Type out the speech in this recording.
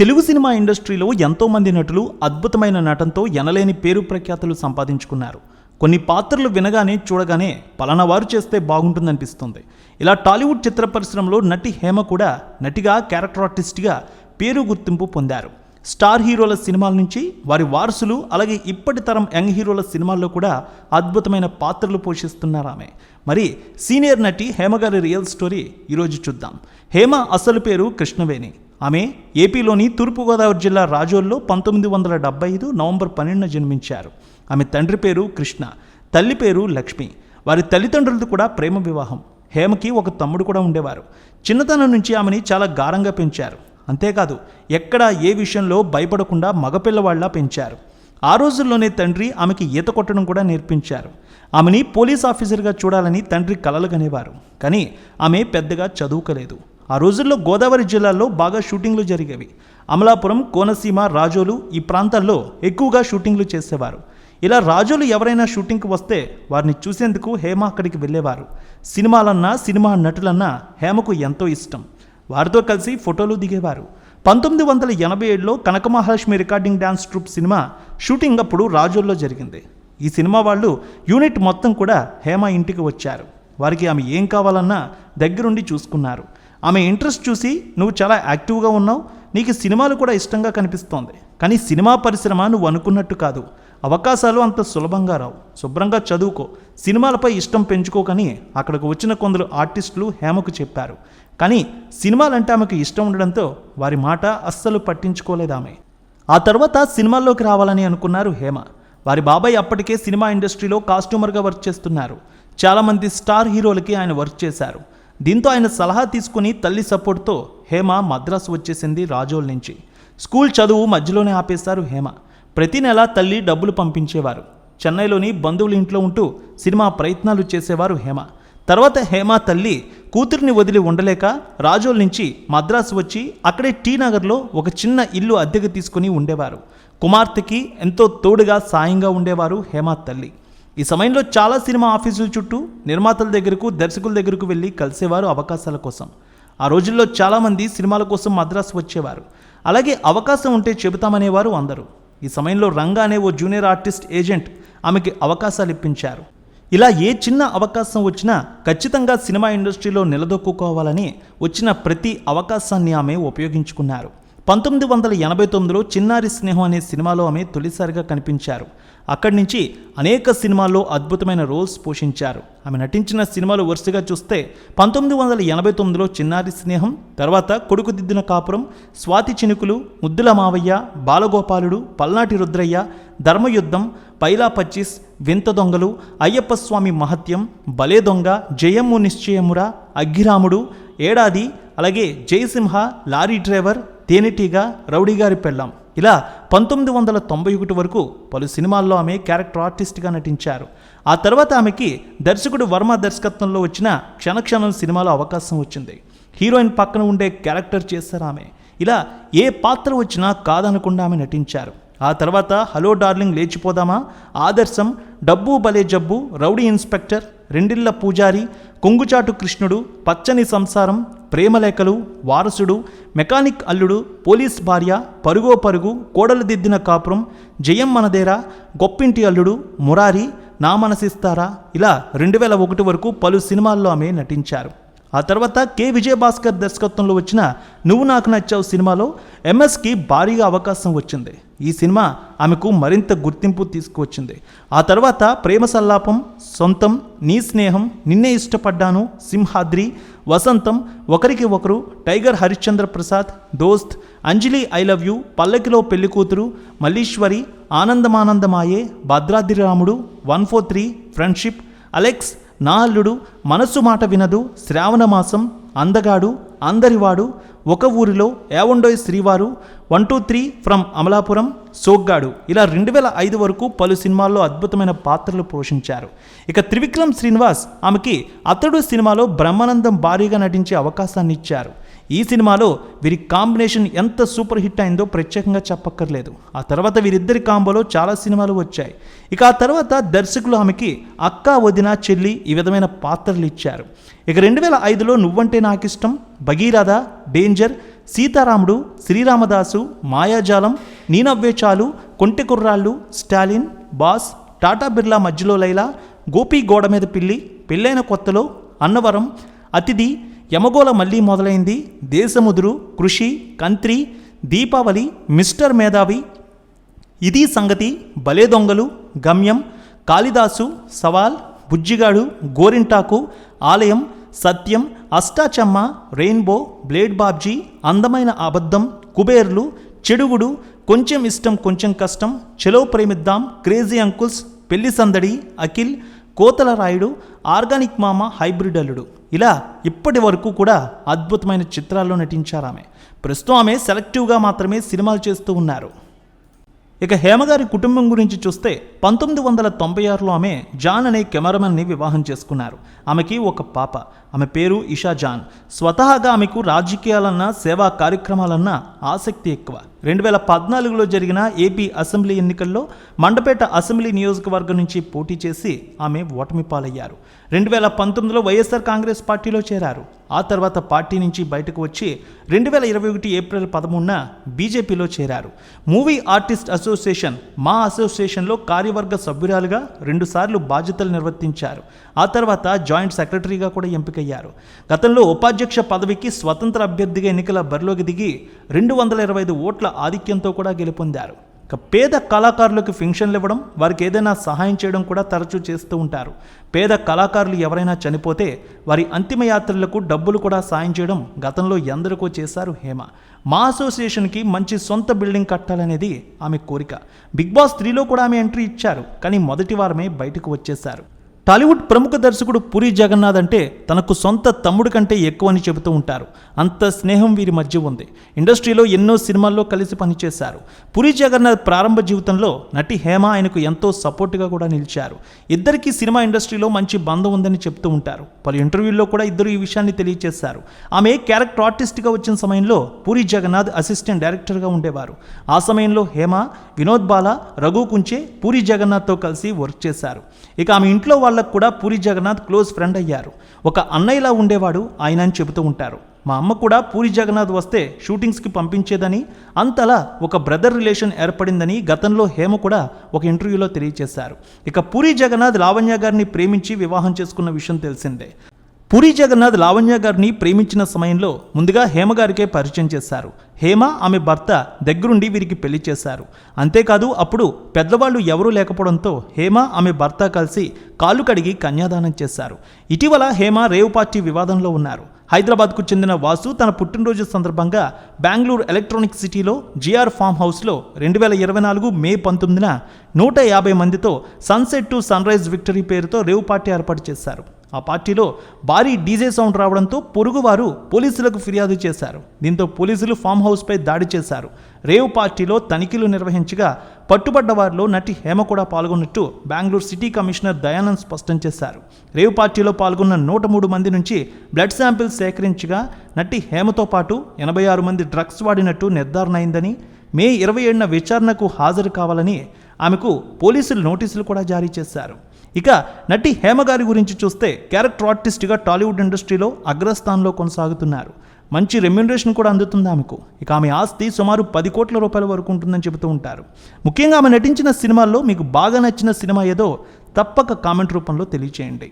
Telugu cinema ఇండస్ట్రీలో ఎంతోమంది నటులు అద్భుతమైన నటనతో ఎనలేని పేరు ప్రఖ్యాతులు సంపాదించుకున్నారు. కొన్ని పాత్రలు వినగానే చూడగానే పలానా వారు చేస్తే బాగుంటుందనిపిస్తుంది. ఇలా టాలీవుడ్ చిత్ర పరిశ్రమలో నటి హేమ కూడా నటిగా క్యారెక్టర్ ఆర్టిస్ట్గా పేరు గుర్తింపు పొందారు. స్టార్ హీరోల సినిమాల నుంచి వారి వారసులు అలాగే ఇప్పటి తరం యంగ్ హీరోల సినిమాల్లో కూడా అద్భుతమైన పాత్రలు పోషిస్తున్నారు ఆమె. మరి సీనియర్ నటి హేమ గారి రియల్ స్టోరీ ఈరోజు చూద్దాం. హేమ అసలు పేరు కృష్ణవేణి. ఆమె ఏపీలోని తూర్పుగోదావరి జిల్లా రాజోల్లో పంతొమ్మిది వందల డెబ్బై ఐదు నవంబర్ పన్నెండున జన్మించారు. ఆమె తండ్రి పేరు కృష్ణ తల్లి పేరు లక్ష్మి. వారి తల్లిదండ్రులది కూడా ప్రేమ వివాహం. హేమకి ఒక తమ్ముడు కూడా ఉండేవారు. చిన్నతనం నుంచి ఆమెని చాలా గారంగా పెంచారు. అంతేకాదు ఎక్కడ ఏ విషయంలో భయపడకుండా మగపిల్లవాళ్ళా పెంచారు. ఆ రోజుల్లోనే తండ్రి ఆమెకి ఈత కొట్టడం కూడా నేర్పించారు. ఆమెని పోలీస్ ఆఫీసర్గా చూడాలని తండ్రి కలలు కనేవారు కానీ ఆమె పెద్దగా చదువుకోలేదు. ఆ రోజుల్లో గోదావరి జిల్లాలో బాగా షూటింగ్లు జరిగేవి. అమలాపురం కోనసీమ రాజోలు ఈ ప్రాంతాల్లో ఎక్కువగా షూటింగ్లు చేసేవారు. ఇలా రాజులు ఎవరైనా షూటింగ్కి వస్తే వారిని చూసేందుకు హేమ అక్కడికి వెళ్ళేవారు. సినిమాలన్నా సినిమా నటులన్నా హేమకు ఎంతో ఇష్టం. వారితో కలిసి ఫోటోలు దిగేవారు. పంతొమ్మిది వందల ఎనభై ఏడులో Kanaka Mahalakshmi recording dance troupe cinema shooting అప్పుడు రాజోల్లో జరిగింది. ఈ సినిమా వాళ్ళు యూనిట్ మొత్తం కూడా హేమ ఇంటికి వచ్చారు. వారికి ఆమె ఏం కావాలన్నా దగ్గరుండి చూసుకున్నారు. ఆమె ఇంట్రెస్ట్ చూసి నువ్వు చాలా యాక్టివ్గా ఉన్నావు నీకు సినిమాలు కూడా ఇష్టంగా కనిపిస్తోంది. కానీ సినిమా పరిశ్రమ నువ్వు అనుకున్నట్టు కాదు. అవకాశాలు అంత సులభంగా రావు. శుభ్రంగా చదువుకో. సినిమాలపై ఇష్టం పెంచుకోకని అక్కడికి వచ్చిన కొందరు ఆర్టిస్టులు హేమకు చెప్పారు. కానీ సినిమాలంటే ఆమెకు ఇష్టం ఉండడంతో వారి మాట అస్సలు పట్టించుకోలేదు ఆమె. ఆ తర్వాత సినిమాల్లోకి రావాలని అనుకున్నారు హేమ. వారి బాబాయ్ అప్పటికే సినిమా ఇండస్ట్రీలో కాస్ట్యూమర్గా వర్క్ చేస్తున్నారు. చాలామంది స్టార్ హీరోలకి ఆయన వర్క్ చేశారు. దీంతో ఆయన సలహా తీసుకుని తల్లి సపోర్ట్తో హేమ మద్రాసు వచ్చేసింది రాజోల్ నుంచి. స్కూల్ చదువు మధ్యలోనే ఆపేశారు హేమ. ప్రతి నెల తల్లి డబ్బులు పంపించేవారు. చెన్నైలోని బంధువుల ఇంట్లో ఉంటూ సినిమా ప్రయత్నాలు చేసేవారు హేమ. తర్వాత హేమ తల్లి కూతురిని వదిలి ఉండలేక రాజోల్ నుంచి మద్రాసు వచ్చి అక్కడే టీ నగర్లో ఒక చిన్న ఇల్లు అద్దెకు తీసుకుని ఉండేవారు. కుమార్తెకి ఎంతో తోడుగా సాయంగా ఉండేవారు హేమ తల్లి. ఈ సమయంలో చాలా సినిమా ఆఫీసుల చుట్టూ నిర్మాతల దగ్గరకు దర్శకుల దగ్గరకు వెళ్ళి కలిసేవారు అవకాశాల కోసం. ఆ రోజుల్లో చాలామంది సినిమాల కోసం మద్రాసు వచ్చేవారు. అలాగే అవకాశం ఉంటే చెబుతామనేవారు అందరూ. ఈ సమయంలో రంగా అనే ఓ జూనియర్ ఆర్టిస్ట్ ఏజెంట్ ఆమెకి అవకాశాలు ఇప్పించారు. ఇలా ఏ చిన్న అవకాశం వచ్చినా ఖచ్చితంగా సినిమా ఇండస్ట్రీలో నిలదొక్కుకోవాలని వచ్చిన ప్రతి అవకాశాన్ని ఆమె ఉపయోగించుకున్నారు. పంతొమ్మిది వందల ఎనభై తొమ్మిదిలో చిన్నారి స్నేహం అనే సినిమాలో ఆమె తొలిసారిగా కనిపించారు. అక్కడి నుంచి అనేక సినిమాల్లో అద్భుతమైన రోల్స్ పోషించారు. ఆమె నటించిన సినిమాలు వరుసగా చూస్తే పంతొమ్మిది వందల ఎనభై తొమ్మిదిలో చిన్నారి స్నేహం తర్వాత కొడుకు దిద్దిన కాపురం స్వాతి చినుకులు ముద్దుల మావయ్య బాలగోపాలుడు పల్నాటి రుద్రయ్య ధర్మయుద్ధం పైలా పచ్చిస్ వింత దొంగలు అయ్యప్ప స్వామి మహత్యం బలే దొంగ జయమ్ము నిశ్చయమురా అగ్గిరాముడు ఏడాది అలాగే జయసింహ లారీ డ్రైవర్ తేనెటీగ రౌడీగారి పెళ్ళాం. ఇలా పంతొమ్మిది వందల తొంభై ఒకటి వరకు పలు సినిమాల్లో ఆమె క్యారెక్టర్ ఆర్టిస్ట్గా నటించారు. ఆ తర్వాత ఆమెకి దర్శకుడు వర్మ దర్శకత్వంలో వచ్చిన క్షణక్షణం సినిమాలో అవకాశం వచ్చింది. హీరోయిన్ పక్కన ఉండే క్యారెక్టర్ చేశారు ఆమె. ఇలా ఏ పాత్ర వచ్చినా కాదనకుండా ఆమె నటించారు. ఆ తర్వాత హలో డార్లింగ్ లేచిపోదామా? ఆదర్శం డబ్బు బలే జబ్బు రౌడీ ఇన్స్పెక్టర్ రెండిళ్ళ పూజారి కొంగుచాటు కృష్ణుడు పచ్చని సంసారం ప్రేమలేఖలు వారసుడు మెకానిక్ అల్లుడు పోలీస్ భార్య పరుగో పరుగు కోడలు దిద్దిన కాపురం జయం మనదేరా గొప్పింటి అల్లుడు మురారి నా మనసిస్తారా? ఇలా రెండు వేల ఒకటి వరకు పలు సినిమాల్లో ఆమె నటించారు. ఆ తర్వాత కె విజయభాస్కర్ దర్శకత్వంలో వచ్చిన నువ్వు నాకు నచ్చావు సినిమాలో ఎంఎస్కి భారీగా అవకాశం వచ్చింది. ఈ సినిమా ఆమెకు మరింత గుర్తింపు తీసుకువచ్చింది. ఆ తర్వాత ప్రేమ సల్లాపం సొంతం నీ స్నేహం నిన్నే ఇష్టపడ్డాను సింహాద్రి వసంతం ఒకరికి ఒకరు టైగర్ హరిశ్చంద్ర ప్రసాద్ దోస్త్ అంజలి ఐ లవ్ యూ పల్లకిలో పెళ్ళి కూతురు Malleswari Anandamanandamaye Bhadradri Ramudu one four three friendship Alex Naa Alludu మనస్సు మాట వినదు శ్రావణమాసం అందగాడు అందరివాడు Oka Oorilo Evandoi Srivaru one two three from Amalapuram Soggadu. ఇలా రెండు వేల ఐదు వరకు పలు సినిమాల్లో అద్భుతమైన పాత్రలు పోషించారు. ఇక త్రివిక్రమ్ శ్రీనివాస్ ఆమెకి అతడు సినిమాలో బ్రహ్మానందం భారీగా నటించే అవకాశాన్ని ఇచ్చారు. ఈ సినిమాలో వీరి కాంబినేషన్ ఎంత సూపర్ హిట్ అయిందో ప్రత్యేకంగా చెప్పక్కర్లేదు. ఆ తర్వాత వీరిద్దరి కాంబోలో చాలా సినిమాలు వచ్చాయి. ఇక ఆ తర్వాత దర్శకులు ఆమెకి అక్క వదిన చెల్లి ఈ విధమైన పాత్రలు ఇచ్చారు. ఇక రెండు వేల ఐదులో నువ్వంటే నాకు ఇష్టం భగీరథ డేంజర్ సీతారాముడు శ్రీరామదాసు మాయాజాలం నీనవ్వే చాలు కొంటె కుర్రాళ్ళు స్టాలిన్ బాస్ టాటా బిర్లా మధ్యలో లైలా గోపి గోడ మీద పిల్లి పెళ్ళైన కొత్తలో అన్నవరం అతిథి యమగోళ మళ్ళీ మొదలైంది. దేశముదురు కృషి కంత్రి దీపావళి మిస్టర్ మేధావి. ఇది సంగతి భలే దొంగలు గమ్యం కాళిదాసు సవాల్ బుజ్జిగాడు గోరింటాకు ఆలయం సత్యం అష్టాచమ్మ రెయిన్బో బ్లేడ్ బాబ్జీ అందమైన అబద్ధం కుబేర్లు చెడుగుడు కొంచెం ఇష్టం కొంచెం కష్టం చెలో ప్రేమిద్దాం క్రేజీ అంకుల్స్ పెళ్ళి సందడి అఖిల్ కోతల రాయుడు ఆర్గానిక్ మామ హైబ్రిడ్ అల్లుడు. ఇలా ఇప్పటి వరకు కూడా అద్భుతమైన చిత్రాల్లో నటించారు ఆమె. ప్రస్తుతం ఆమె సెలెక్టివ్గా మాత్రమే సినిమాలు చేస్తూ ఉన్నారు. ఇక హేమగారి కుటుంబం గురించి చూస్తే పంతొమ్మిది వందల తొంభై ఆరులో ఆమె జాన్ అనే కెమెరామెన్ని వివాహం చేసుకున్నారు. ఆమెకి ఒక పాప. ఆమె పేరు ఇషా జాన్. స్వతహాగా ఆమెకు రాజకీయాలన్నా సేవా కార్యక్రమాలన్నా ఆసక్తి ఎక్కువ. రెండు వేల పద్నాలుగులో జరిగిన ఏపీ అసెంబ్లీ ఎన్నికల్లో మండపేట అసెంబ్లీ నియోజకవర్గం నుంచి పోటీ చేసి ఆమె ఓటమి పాలయ్యారు. రెండు వేల పంతొమ్మిదిలో వైఎస్ఆర్ కాంగ్రెస్ పార్టీలో చేరారు. ఆ తర్వాత పార్టీ నుంచి బయటకు వచ్చి రెండు వేల ఇరవై ఒకటి ఏప్రిల్ పదమూడున బీజేపీలో చేరారు. మూవీ ఆర్టిస్ట్ అసోసియేషన్ మా అసోసియేషన్లో కార్యవర్గ సభ్యురాలుగా రెండుసార్లు బాధ్యతలు నిర్వర్తించారు. ఆ తర్వాత జాయింట్ సెక్రటరీగా కూడా ఎంపికయ్యారు. గతంలో ఉపాధ్యక్ష పదవికి స్వతంత్ర అభ్యర్థిగా ఎన్నికల బరిలోకి దిగి రెండు వందల ఇరవై ఐదు ఓట్ల ఆధిక్యంతో కూడా గెలుపొందారు. ఇక పేద కళాకారులకు ఫెన్షన్లు ఇవ్వడం వారికి ఏదైనా సహాయం చేయడం కూడా తరచూ చేస్తూ ఉంటారు. పేద కళాకారులు ఎవరైనా చనిపోతే వారి అంతిమ యాత్రలకు డబ్బులు కూడా సాయం చేయడం గతంలో ఎందరికో చేశారు హేమ. మా అసోసియేషన్కి మంచి సొంత బిల్డింగ్ కట్టాలనేది ఆమె కోరిక. బిగ్ బాస్ త్రీలో కూడా ఆమె ఎంట్రీ ఇచ్చారు కానీ మొదటి వారమే బయటకు వచ్చేశారు. టాలీవుడ్ ప్రముఖ దర్శకుడు పూరి జగన్నాథ్ అంటే తనకు సొంత తమ్ముడు కంటే ఎక్కువ అని చెబుతూ ఉంటారు. అంత స్నేహం వీరి మధ్య ఉంది. ఇండస్ట్రీలో ఎన్నో సినిమాల్లో కలిసి పనిచేశారు. పూరి జగన్నాథ్ ప్రారంభ జీవితంలో నటి హేమ ఆయనకు ఎంతో సపోర్ట్గా కూడా నిలిచారు. ఇద్దరికీ సినిమా ఇండస్ట్రీలో మంచి బంధం ఉందని చెప్తూ ఉంటారు. పలు ఇంటర్వ్యూల్లో కూడా ఇద్దరు ఈ విషయాన్ని తెలియజేశారు ఆమె క్యారెక్టర్ ఆర్టిస్ట్గా వచ్చిన సమయంలో పూరి జగన్నాథ్ అసిస్టెంట్ డైరెక్టర్గా ఉండేవారు. ఆ సమయంలో హేమ వినోద్ బాల రఘు కుంచే పూరి జగన్నాథ్తో కలిసి వర్క్ చేశారు. ఇక ఆమె ఇంట్లో వాళ్ళ వాళ్ళకు కూడా పూరి జగన్నాథ్ క్లోజ్ ఫ్రెండ్ అయ్యారు. ఒక అన్నయ్యలా ఉండేవాడు ఆయన అని చెబుతూ ఉంటారు. మా అమ్మ కూడా పూరి జగన్నాథ్ వస్తే షూటింగ్స్కి పంపించేదని అంతలా ఒక బ్రదర్ రిలేషన్ ఏర్పడిందని గతంలో హేమ కూడా ఒక ఇంటర్వ్యూలో తెలియజేశారు ఇక పూరి జగన్నాథ్ లావణ్య గారిని ప్రేమించి వివాహం చేసుకున్న విషయం తెలిసిందే. పూరి జగన్నాథ్ లావణ్య గారిని ప్రేమించిన సమయంలో ముందుగా హేమ గారికే పరిచయం చేశారు. హేమ ఆమె భర్త దగ్గరుండి వీరికి పెళ్ళి చేశారు. అంతేకాదు అప్పుడు పెద్దవాళ్ళు ఎవరూ లేకపోవడంతో హేమ ఆమె భర్త కలిసి కాళ్ళు కడిగి కన్యాదానం చేశారు. ఇటీవల హేమ రేవ్ పార్టీ వివాదంలో ఉన్నారు. హైదరాబాద్కు చెందిన వాసు తన పుట్టినరోజు సందర్భంగా బెంగళూరు ఎలక్ట్రానిక్ సిటీలో జిఆర్ ఫామ్ హౌస్లో రెండు వేల ఇరవై నాలుగు మే పంతొమ్మిదిన నూట యాభై మందితో sunset to sunrise victory పేరుతో రేవ్ పార్టీ ఏర్పాటు చేశారు. ఆ పార్టీలో భారీ డీజే సౌండ్ రావడంతో పొరుగువారు పోలీసులకు ఫిర్యాదు చేశారు. దీంతో పోలీసులు ఫామ్ హౌస్పై దాడి చేశారు. రేవ్ పార్టీలో తనిఖీలు నిర్వహించగా పట్టుబడ్డ వారిలో నటి హేమ కూడా పాల్గొన్నట్టు బెంగళూరు సిటీ కమిషనర్ దయానంద్ స్పష్టం చేశారు. రేవ్ పార్టీలో పాల్గొన్న నూట మూడు మంది నుంచి బ్లడ్ శాంపిల్స్ సేకరించగా నటి హేమతో పాటు ఎనభై ఆరు మంది డ్రగ్స్ వాడినట్టు నిర్ధారణ అయిందని మే ఇరవై ఏడున విచారణకు హాజరు కావాలని ఆమెకు పోలీసులు నోటీసులు కూడా జారీ చేశారు. ఇక నటి హేమ గారి గురించి చూస్తే క్యారెక్టర్ ఆర్టిస్ట్గా టాలీవుడ్ ఇండస్ట్రీలో అగ్రస్థానంలో కొనసాగుతున్నారు. మంచి రెమ్యునరేషన్ కూడా అందుతుంది ఆమెకు. ఇక ఆమె ఆస్తి సుమారు పది కోట్ల రూపాయల వరకు ఉంటుందని చెబుతూ ఉంటారు. ముఖ్యంగా ఆమె నటించిన సినిమాల్లో మీకు బాగా నచ్చిన సినిమా ఏదో తప్పక కామెంట్ రూపంలో తెలియచేయండి.